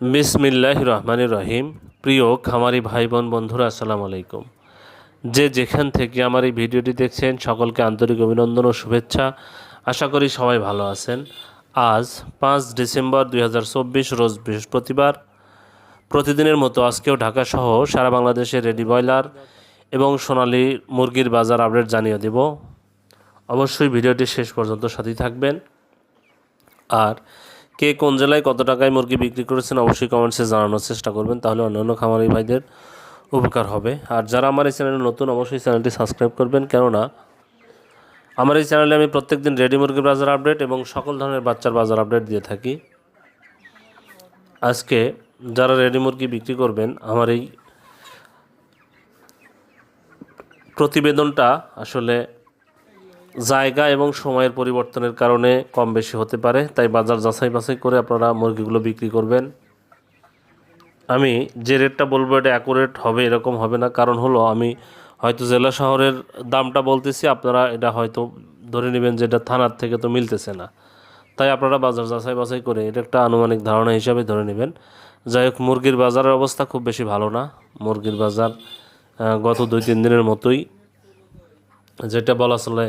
বিসমিল্লাহ রহমান রহিম। প্রিয় খামারি ভাই বোন বন্ধুরা, আসসালামু আলাইকুম। যে যেখান থেকে আমার এই ভিডিওটি দেখছেন, সকলকে আন্তরিক অভিনন্দন ও শুভেচ্ছা। আশা করি সবাই ভালো আছেন। আজ পাঁচ ডিসেম্বর দুই হাজার চব্বিশ, রোজ বৃহস্পতিবার। প্রতিদিনের মতো আজকেও ঢাকা সহ সারা বাংলাদেশে রেডি ব্রয়লার এবং সোনালি মুরগির বাজার আপডেট জানিয়ে দেব। অবশ্যই ভিডিওটি শেষ পর্যন্ত সাথেই থাকবেন। আর কে কোন জেলায় কত টাকায় মুরগি বিক্রি করেছেন অবশ্যই কমেন্টসে জানানোর চেষ্টা করবেন, তাহলে অন্যান্য খামারি ভাইদের উপকার হবে। আর যারা আমার এই চ্যানেলে নতুন, অবশ্যই চ্যানেলটি সাবস্ক্রাইব করবেন, কেননা আমার এই চ্যানেলে আমি প্রত্যেকদিন রেডি মুরগির বাজার আপডেট এবং সকল ধরনের বাচ্চার বাজার আপডেট দিয়ে থাকি। আজকে যারা রেডি মুরগি বিক্রি করবেন, আমার এই প্রতিবেদনটা আসলে জায়গা এবং সময়ের পরিবর্তনের কারণে কম বেশি হতে পারে, তাই বাজার যাচাই বাছাই করে আপনারা মুরগিগুলো বিক্রি করবেন। আমি যে রেটটা বলব এটা অ্যাকুরেট হবে, এরকম হবে না। কারণ হলো, আমি হয়তো জেলা শহরের দামটা বলতেছি, আপনারা এটা হয়তো ধরে নেবেন যে এটা থানার থেকে তো মিলতেছে না। তাই আপনারা বাজার যাচাই বাছাই করে এটা একটা আনুমানিক ধারণা হিসাবে ধরে নেবেন। যাই হোক, মুরগির বাজারের অবস্থা খুব বেশি ভালো না। মুরগির বাজার গত দুই তিন দিনের মতোই, যেটা বলা চলে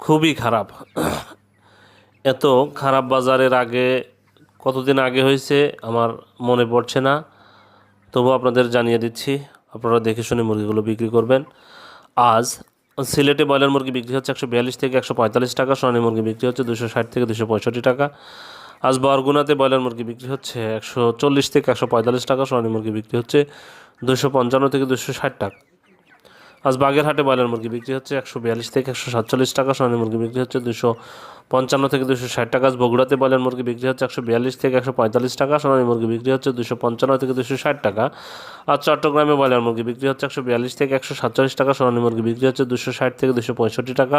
খুবই খারাপ। এত খারাপ বাজারের আগে কতদিন আগে হয়েছে আমার মনে পড়ছে না। তবু আপনাদের জানিয়ে দিচ্ছি, আপনারা দেখে শুনে মুরগিগুলো বিক্রি করবেন। আজ সিলেটে ব্রয়লার মুরগি বিক্রি হচ্ছে একশো বিয়াল্লিশ থেকে একশো পঁয়তাল্লিশ টাকা, সোনালী মুরগি বিক্রি হচ্ছে দুশো ষাট থেকে দুশো পঁয়ষট্টি টাকা। আজ বরগুনাতে ব্রয়লার মুরগি বিক্রি হচ্ছে একশো চল্লিশ থেকে একশো পঁয়তাল্লিশ টাকা, সোনালী মুরগি বিক্রি হচ্ছে দুশো পঞ্চান্ন থেকে দুশো ষাট টাকা। আজ বাগেরহাটে ব্রয়লার মুরগি বিক্রি হচ্ছে একশো বিয়াল্লিশ থেকে একশো সাতচল্লিশ টাকা, সোনালী মুরগি বিক্রি হচ্ছে দুশো পঞ্চান্ন থেকে দুশো ষাট টাকা, আজ বগুড়াতে ব্রয়লার মুরগি বিক্রি হচ্ছে একশো বিয়াল্লিশ থেকে একশো পঁয়তাল্লিশ টাকা, সোনালী মুরগি বিক্রি হচ্ছে দুশো পঞ্চান্ন থেকে দুশো ষাট টাকা আর চট্টগ্রামে ব্রয়লার মুরগি বিক্রি হচ্ছে একশো বিয়াল্লিশ থেকে একশো সাতচল্লিশ টাকা, সোনালী মুরগি বিক্রি হচ্ছে দুশো ষাট থেকে দুশো পঁয়ষট্টি টাকা,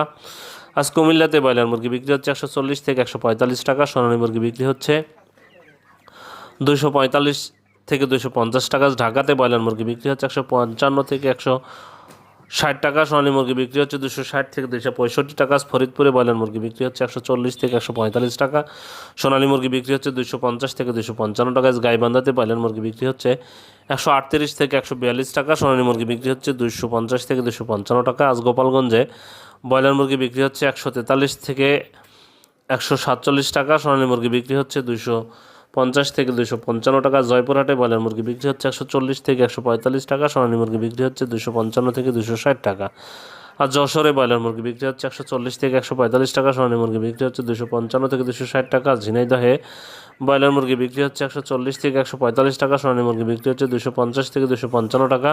আজ কুমিল্লাতে ব্রয়লার মুরগি বিক্রি হচ্ছে একশো চল্লিশ থেকে একশো পঁয়তাল্লিশ টাকা, সোনালী মুরগি বিক্রি হচ্ছে দুশো পঁয়তাল্লিশ থেকে দুশো পঞ্চাশ টাকা ঢাকাতে ব্রয়লার মুরগি বিক্রি হচ্ছে একশো পঞ্চান্ন থেকে একশো ষাট টাকা সোনালী মুরগি বিক্রি হচ্ছে দুশো ষাট থেকে দুশো পঁয়ষট্টি টাকা। ফরিদপুরে ব্রয়লার মুরগি বিক্রি হচ্ছে একশো চল্লিশ থেকে একশো পঁয়তাল্লিশ টাকা। সোনালী মুরগি বিক্রি হচ্ছে দুশো পঞ্চাশ থেকে দুশো পঞ্চান্ন টাকা। গাইবান্ধাতে ব্রয়লার মুরগি বিক্রি হচ্ছে একশো আটত্রিশ থেকে একশো বিয়াল্লিশ টাকা। সোনালী মুরগি বিক্রি হচ্ছে দুশো পঞ্চাশ থেকে দুশো পঞ্চান্ন টাকা। আজ গোপালগঞ্জে ব্রয়লার মুরগি বিক্রি হচ্ছে একশো তেতাল্লিশ থেকে একশো সাতচল্লিশ টাকা। সোনালী মুরগি বিক্রি হচ্ছে দুশো পঞ্চাশ থেকে দুশো পঞ্চান্ন টাকা, জয়পুরহাটে ব্রয়লার মুরগি বিক্রি হচ্ছে একশো চল্লিশ থেকে একশো পঁয়তাল্লিশ টাকা, সোনালী মুরগি বিক্রি হচ্ছে দুশো পঞ্চান্ন থেকে দুশো ষাট টাকা। আর যশোরে ব্রয়লার মুরগি বিক্রি হচ্ছে একশো চল্লিশ থেকে একশো পঁয়তাল্লিশ টাকা, সোনালী মুরগি বিক্রি হচ্ছে দুশো পঞ্চান্ন থেকে দুশো ষাট টাকা, ঝিনাইদহে ব্রয়লার মুরগি বিক্রি হচ্ছে একশো চল্লিশ থেকে একশো পঁয়তাল্লিশ টাকা, সোনালী মুরগি বিক্রি হচ্ছে দুশো পঞ্চাশ থেকে দুশো পঞ্চান্ন টাকা।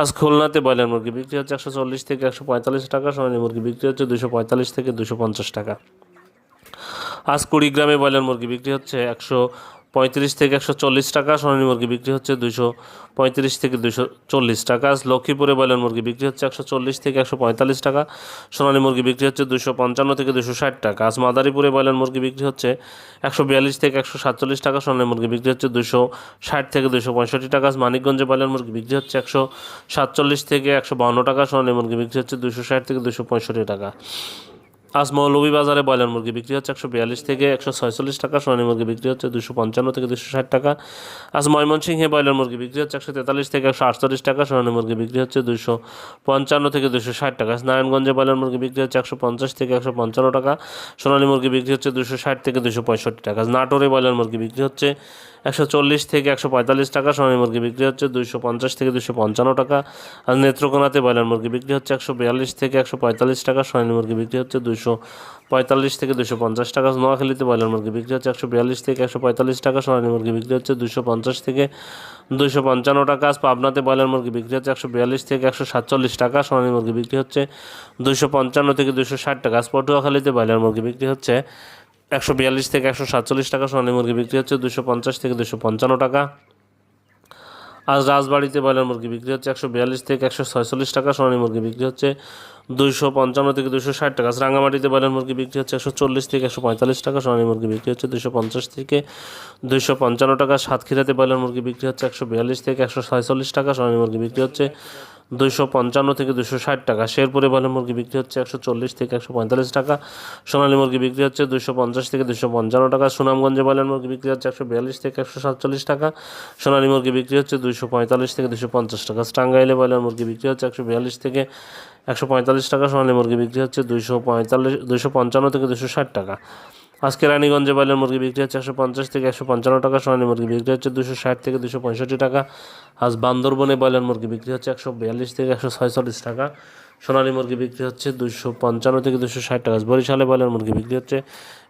আজ খুলনাতে ব্রয়লার মুরগি বিক্রি হচ্ছে একশো চল্লিশ থেকে একশো পঁয়তাল্লিশ টাকা, সোনালী মুরগি বিক্রি হচ্ছে দুশো পঁয়তাল্লিশ থেকে দুশো পঞ্চাশ টাকা। আজ কুড়িগ্রামে ব্রয়লার মুরগি বিক্রি হচ্ছে একশো পঁয়ত্রিশ থেকে একশো চল্লিশ টাকা, সোনালী মুরগি বিক্রি হচ্ছে দুশো পঁয়ত্রিশ থেকে দুশো চল্লিশ টাকা। আজ লক্ষ্মীপুরে ব্রয়লার মুরগি বিক্রি হচ্ছে একশো চল্লিশ থেকে একশো পঁয়তাল্লিশ টাকা, সোনালী মুরগি বিক্রি হচ্ছে দুশো পঞ্চান্ন থেকে দুশো ষাট টাকা। আজ মাদারীপুরে ব্রয়লার মুরগি বিক্রি হচ্ছে একশো বিয়াল্লিশ থেকে একশো সাতচল্লিশ টাকা, সোনালী মুরগি বিক্রি হচ্ছে দুশো ষাট থেকে দুশো পঁয়ষট্টি টাকা। আজ মানিকগঞ্জে ব্রয়লার মুরগি বিক্রি হচ্ছে একশো সাতচল্লিশ থেকে একশো বাউন্ন টাকা, সোনালী মুরগি বিক্রি হচ্ছে দুশো ষাট থেকে দুশো পঁয়ষট্টি টাকা। আজ মৌলভীবাজারে ব্রয়লার মুরগি বিক্রি হচ্ছে একশো বিয়াল্লিশ থেকে একশো ছয়চল্লিশ টাকা সোনালী মুরগি বিক্রি হচ্ছে দুশো পঞ্চান্ন থেকে দুশো ষাট টাকা। আজ ময়মনসিংহে ব্রয়লার মুরগি বিক্রি হচ্ছে একশো তেতাল্লিশ থেকে একশো আটচল্লিশ টাকা সোনালী মুরগি বিক্রি হচ্ছে দুশো পঞ্চান্ন থেকে দুশো ষাট টাকা। আজ নারায়ণগঞ্জে ব্রয়লার মুরগি বিক্রি হচ্ছে একশো পঞ্চাশ থেকে একশো পঞ্চান্ন টাকা সোনালী মুরগি বিক্রি হচ্ছে দুশো ষাট থেকে দুশো পঁয়ষট্টি টাকা। আজ নাটোরে ব্রয়লার মুরগি বিক্রি হচ্ছে একশো চল্লিশ থেকে একশো পঁয়তাল্লিশ টাকা, সোনালী মুরগি বিক্রি হচ্ছে দুশো পঞ্চাশ থেকে দুশো পঞ্চান্ন টাকা, আর নেত্রকোনাতে ব্রয়লার মুরগি বিক্রি হচ্ছে একশো বিয়াল্লিশ থেকে একশো পঁয়তাল্লিশ টাকা, সোনালী মুরগি বিক্রি হচ্ছে দুশো পঁয়তাল্লিশ থেকে দুশো পঞ্চাশ টাকা, নোয়াখালীতে ব্রয়লার মুরগি বিক্রি হচ্ছে একশো বিয়াল্লিশ থেকে একশো পঁয়তাল্লিশ টাকা, সোনালী মুরগি বিক্রি হচ্ছে দুশো পঞ্চাশ থেকে দুশো পঞ্চান্ন টাকা পাবনাতে ব্রয়লার মুরগি বিক্রি হচ্ছে একশো বিয়াল্লিশ থেকে একশো সাতচল্লিশ টাকা, সোনালী মুরগি বিক্রি হচ্ছে দুশো পঞ্চান্ন থেকে দুশো ষাট টাকা পটুয়াখালীতে ব্রয়লার মুরগি বিক্রি হচ্ছে একশো বিয়াল্লিশ থেকে একশো সাতচল্লিশ টাকা সোনালী মুরগি বিক্রি হচ্ছে, দুশো পঞ্চাশ থেকে দুশো পঞ্চান্ন টাকা। আজ রাজবাড়িতে ব্রয়লার মুরগি বিক্রি হচ্ছে, একশো বিয়াল্লিশ থেকে একশো ছয়চল্লিশ টাকা সোনালী মুরগি বিক্রি হচ্ছে দুইশো পঞ্চান্ন থেকে দুশো ষাট টাকা। রাঙামাটিতে ব্রয়লার মুরগি বিক্রি হচ্ছে একশো চল্লিশ থেকে একশো পঁয়তাল্লিশ টাকা। সোনালী মুরগি বিক্রি হচ্ছে দুশো পঞ্চাশ থেকে দুশো পঞ্চান্ন টাকা। সাতক্ষীরাতে ব্রয়লার মুরগি বিক্রি হচ্ছে একশো বিয়াল্লিশ থেকে একশো ছয়চল্লিশ টাকা। সোনালী মুরগি বিক্রি হচ্ছে দুইশো পঞ্চান্ন থেকে দুশো ষাট টাকা। শেরপুরে ব্রয়লার মুরগি বিক্রি হচ্ছে একশো চল্লিশ থেকে একশো পঁয়তাল্লিশ টাকা। সোনালী মুরগি বিক্রি হচ্ছে দুশো পঞ্চাশ থেকে দুশো পঞ্চান্ন টাকা। সুনামগঞ্জে ব্রয়লার মুরগি বিক্রি হচ্ছে একশো বিয়াল্লিশ থেকে একশো সাতচল্লিশ টাকা। সোনালী মুরগি বিক্রি হচ্ছে দুশো পঁয়তাল্লিশ থেকে দুশো পঞ্চাশ টাকা। টাঙ্গাইলে ব্রয়লার মুরগি বিক্রি হচ্ছে একশো বিয়াল্লিশ থেকে একশো পঁয়তাল্লিশ টাকা, সোনালী মুরগি বিক্রি হচ্ছে দুইশো পঁয়তাল্লিশ পঞ্চান্ন থেকে দুশো ষাট টাকা। আজকে রানীগঞ্জে ব্রয়লার মুরগি বিক্রি হচ্ছে একশো পঞ্চাশ থেকে একশো পঞ্চান্ন টাকা, সোনালী মুরগি বিক্রি হচ্ছে দুশো ষাট থেকে দুশো পঁয়ষট্টি টাকা। আজ বান্দরবনে ব্রয়লার মুরগি বিক্রি হচ্ছে একশো বিয়াল্লিশ থেকে একশো ছয়চল্লিশ টাকা। সোনালী মুরগি বিক্রি হচ্ছে দুশো পঞ্চান্ন থেকে দুশো ষাট টাকা। বরিশালে ব্রয়লার মুরগি বিক্রি হচ্ছে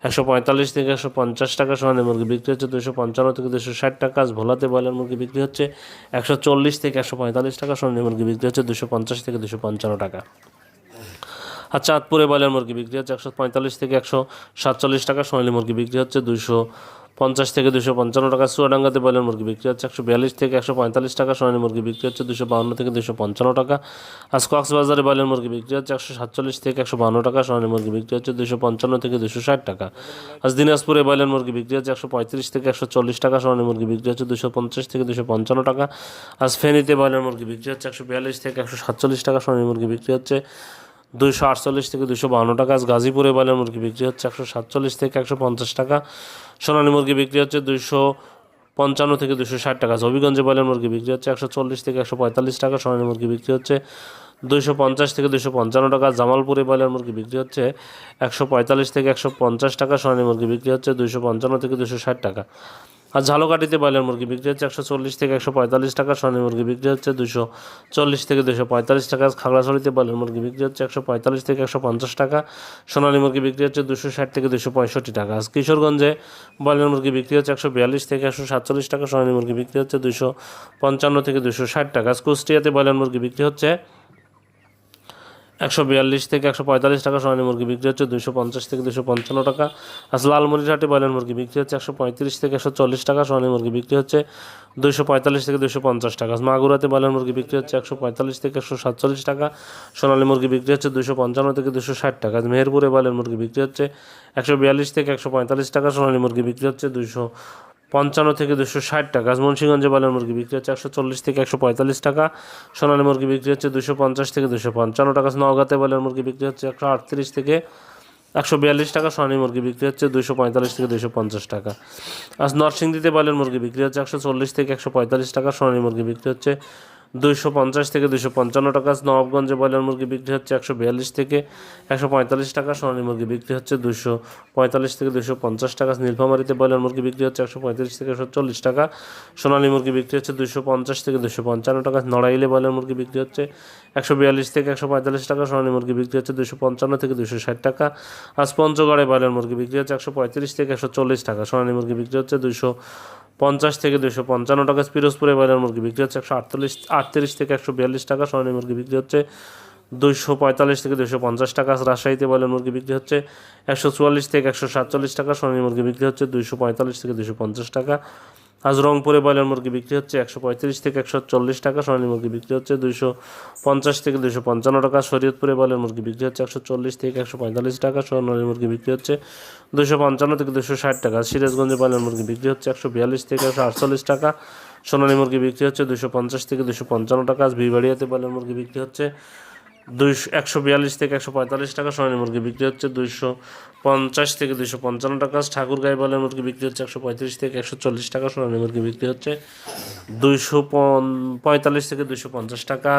একশো পঁয়তাল্লিশ থেকে একশো পঞ্চাশ টাকা। সোনালী মুরগি বিক্রি হচ্ছে দুশো পঞ্চান্ন থেকে দুশো ষাট টাকা। ভোলাতে ব্রয়লার মুরগি বিক্রি হচ্ছে একশো চল্লিশ থেকে একশো পঁয়তাল্লিশ টাকা। সোনালী মুরগি বিক্রি হচ্ছে দুশো পঞ্চাশ থেকে দুশো পঞ্চান্ন টাকা। আর চাঁদপুরে ব্রয়লার মুরগি বিক্রি হচ্ছে একশো পঁয়তাল্লিশ থেকে একশো সাতচল্লিশ টাকা। সোনালী মুরগি বিক্রি হচ্ছে দুশো পঞ্চাশ থেকে দুশো পঞ্চান্ন টাকা চুয়াডাঙ্গাতে ব্রয়লার মুরগি বিক্রি হচ্ছে। একশো বিয়াল্লিশ থেকে একশো পঁয়তাল্লিশ টাকা সোনালী মুরগি বিক্রি হচ্ছে। দুশো বাউন্ন থেকে দুশো পঞ্চান্ন টাকা। আজ কক্সবাজারে ব্রয়লার মুরগি বিক্রি হচ্ছে একশো সাতচল্লিশ থেকে একশো বাউন্ন টাকা, সোনালী মুরগি বিক্রি হচ্ছে দুশো পঞ্চান্ন থেকে দুশো ষাট টাকা। আজ দিনাজপুরে ব্রয়লার মুরগি বিক্রি হচ্ছে একশো পঁয়ত্রিশ থেকে একশো চল্লিশ টাকা, সোনালী মুরগি বিক্রি হচ্ছে দুশো পঞ্চাশ থেকে দুশো পঞ্চান্ন টাকা। আজ ফেনীতে ব্রয়লার মুরগি বিক্রি হচ্ছে একশো বিয়াল্লিশ থেকে একশো সাতচল্লিশ টাকা, সোনালী মুরগি বিক্রি হচ্ছে দুইশো আটচল্লিশ থেকে দুশো বাউন্ন টাকা। আজ গাজীপুরে ব্রয়লার মুরগি বিক্রি হচ্ছে একশো সাতচল্লিশ থেকে একশো পঞ্চাশ টাকা। সোনালী মুরগি বিক্রি হচ্ছে দুইশো পঞ্চান্ন থেকে দুশো ষাট টাকা। হবিগঞ্জে ব্রয়লার মুরগি বিক্রি হচ্ছে একশো চল্লিশ থেকে একশো পঁয়তাল্লিশ টাকা। সোনালী মুরগি বিক্রি হচ্ছে দুইশো পঞ্চাশ থেকে দুশো পঞ্চান্ন টাকা। জামালপুরে ব্রয়লার মুরগি বিক্রি হচ্ছে একশো পঁয়তাল্লিশ থেকে একশো পঞ্চাশ টাকা। সোনালী মুরগি বিক্রি হচ্ছে দুইশো পঞ্চান্ন থেকে দুশো ষাট টাকা। আর ঝালকাঠিতে ব্রয়লার মুরগি বিক্রি হচ্ছে একশো চল্লিশ থেকে একশো পঁয়তাল্লিশ টাকা, সোনালী মুরগি বিক্রি হচ্ছে দুশো চল্লিশ থেকে দুশো পঁয়তাল্লিশ টাকা, খাগড়াছড়িতে ব্রয়লার মুরগি বিক্রি হচ্ছে একশো পঁয়তাল্লিশ থেকে একশো পঞ্চাশ টাকা, সোনালী মুরগি বিক্রি হচ্ছে দুশো ষাট থেকে দুশো পঁয়ষট্টি টাকা। আজ কিশোরগঞ্জে ব্রয়লার মুরগি বিক্রি হচ্ছে একশো বিয়াল্লিশ থেকে একশো সাতচল্লিশ টাকা, সোনালী মুরগি বিক্রি হচ্ছে দুশো পঞ্চান্ন থেকে দুশো ষাট টাকা। আজ কুষ্টিয়াতে ব্রয়লার মুরগি বিক্রি হচ্ছে একশো বিয়াল্লিশ থেকে একশো পঁয়তাল্লিশ টাকা সোনালী মুরগি বিক্রি হচ্ছে দুশো পঞ্চাশ থেকে দুশো পঞ্চান্ন টাকা। আজ লালমরিরহাটে ব্রয়লার মুরগি বিক্রি হচ্ছে একশো পঁয়ত্রিশ থেকে একশো চল্লিশ টাকা, সোনালী মুরগি বিক্রি হচ্ছে দুশো পঁয়তাল্লিশ থেকে দুশো পঞ্চাশ টাকা। মাগুরাতে ব্রয়লার মুরগি বিক্রি হচ্ছে একশো পঁয়তাল্লিশ থেকে একশো সাতচল্লিশ টাকা, সোনালী মুরগি বিক্রি হচ্ছে দুশো পঞ্চান্ন থেকে দুশো ষাট টাকা। মেহেরপুরে ব্রয়লার মুরগি বিক্রি হচ্ছে একশো বিয়াল্লিশ থেকে একশো পঁয়তাল্লিশ টাকা, সোনালী মুরগি বিক্রি হচ্ছে দুশো পঞ্চান্ন থেকে দুশো ষাট টাকা। মুন্সিগঞ্জে ব্রয়লার মুরগি বিক্রি হচ্ছে একশো চল্লিশ থেকে একশো পঁয়তাল্লিশ টাকা। সোনালী মুরগি বিক্রি হচ্ছে দুশো পঞ্চাশ থেকে দুশো পঞ্চান্ন টাকা। নওগাঁতে বালের মুরগি বিক্রি হচ্ছে একশো আটত্রিশ থেকে একশো বিয়াল্লিশ টাকা। সোনালী মুরগি বিক্রি হচ্ছে দুশো পঁয়তাল্লিশ থেকে দুশো পঞ্চাশ টাকা। আজ নরসিংদীতে বালের মুরগি বিক্রি হচ্ছে একশো চল্লিশ থেকে একশো পঁয়তাল্লিশ টাকা। সোনালী মুরগি বিক্রি হচ্ছে দুইশো পঞ্চাশ থেকে দুশো পঞ্চান্ন টাকা। নবাবগঞ্জে ব্রয়লার মুরগি বিক্রি হচ্ছে একশো বিয়াল্লিশ থেকে একশো পঁয়তাল্লিশ টাকা। সোনালী মুরগি বিক্রি হচ্ছে দুশো পঁয়তাল্লিশ থেকে দুশো পঞ্চাশ টাকা। নীলফামারিতে ব্রয়লার মুরগি বিক্রি হচ্ছে একশো পঁয়ত্রিশ থেকে একশো চল্লিশ টাকা। সোনালী মুরগি বিক্রি হচ্ছে দুশো পঞ্চাশ থেকে দুশো পঞ্চান্ন টাকা। নড়াইলে ব্রয়লার মুরগি বিক্রি হচ্ছে একশো বিয়াল্লিশ থেকে একশো পঁয়তাল্লিশ টাকা। সোনালী মুরগি বিক্রি হচ্ছে দুশো পঞ্চান্ন থেকে দুশো ষাট টাকা। আজ পঞ্চগড়ে ব্রয়লার মুরগি বিক্রি হচ্ছে একশো পঁয়ত্রিশ থেকে একশো চল্লিশ টাকা। সোনালী মুরগি বিক্রি হচ্ছে দুশো পঞ্চাশ থেকে দুশো পঞ্চান্ন টাকা পিরোজপুরে ব্রয়লার মুরগি বিক্রি হচ্ছে একশো আটচল্লিশ, আটত্রিশ থেকে একশো বিয়াল্লিশ টাকা সোনালী মুরগি বিক্রি হচ্ছে। দুশো পঁয়তাল্লিশ থেকে দুশো পঞ্চাশ টাকা রাজশাহীতে ব্রয়লার মুরগি বিক্রি হচ্ছে। একশো চুয়াল্লিশ থেকে একশো সাতচল্লিশ টাকা সোনালী মুরগি বিক্রি হচ্ছে। দুশো পঁয়তাল্লিশ থেকে দুশো পঞ্চাশ টাকা আজ রংপুরে ব্রয়লার মুরগি বিক্রি হচ্ছে একশো পঁয়ত্রিশ থেকে একশো চল্লিশ টাকা, সোনালী মুরগি বিক্রি হচ্ছে দুইশো পঞ্চাশ থেকে দুশো পঞ্চান্ন টাকা, শরীয়তপুরে ব্রয়লার মুরগি বিক্রি হচ্ছে একশো চল্লিশ থেকে একশো পঁয়তাল্লিশ টাকা, সোনালী মুরগি বিক্রি হচ্ছে দুশো পঞ্চান্ন থেকে দুশো ষাট টাকা, সিরাজগঞ্জে ব্রয়লার মুরগি বিক্রি হচ্ছে একশো বিয়াল্লিশ থেকে একশো আটচল্লিশ টাকা, সোনালী মুরগি বিক্রি হচ্ছে দুশো পঞ্চাশ থেকে দুশো পঞ্চান্ন টাকা, আজ বিবাড়িয়াতে ব্রয়লার মুরগি বিক্রি হচ্ছে দুইশো একশো বিয়াল্লিশ থেকে একশো পঁয়তাল্লিশ টাকা সোনালী মুরগি বিক্রি হচ্ছে। দুইশো পঞ্চাশ থেকে দুইশো পঞ্চান্ন টাকা। ঠাকুরগাঁই বলে মুরগি বিক্রি হচ্ছে একশো পঁয়ত্রিশ থেকে একশো চল্লিশ টাকা। সোনালী মুরগি বিক্রি হচ্ছে দুইশো পঁয়তাল্লিশ থেকে দুইশো পঞ্চাশ টাকা।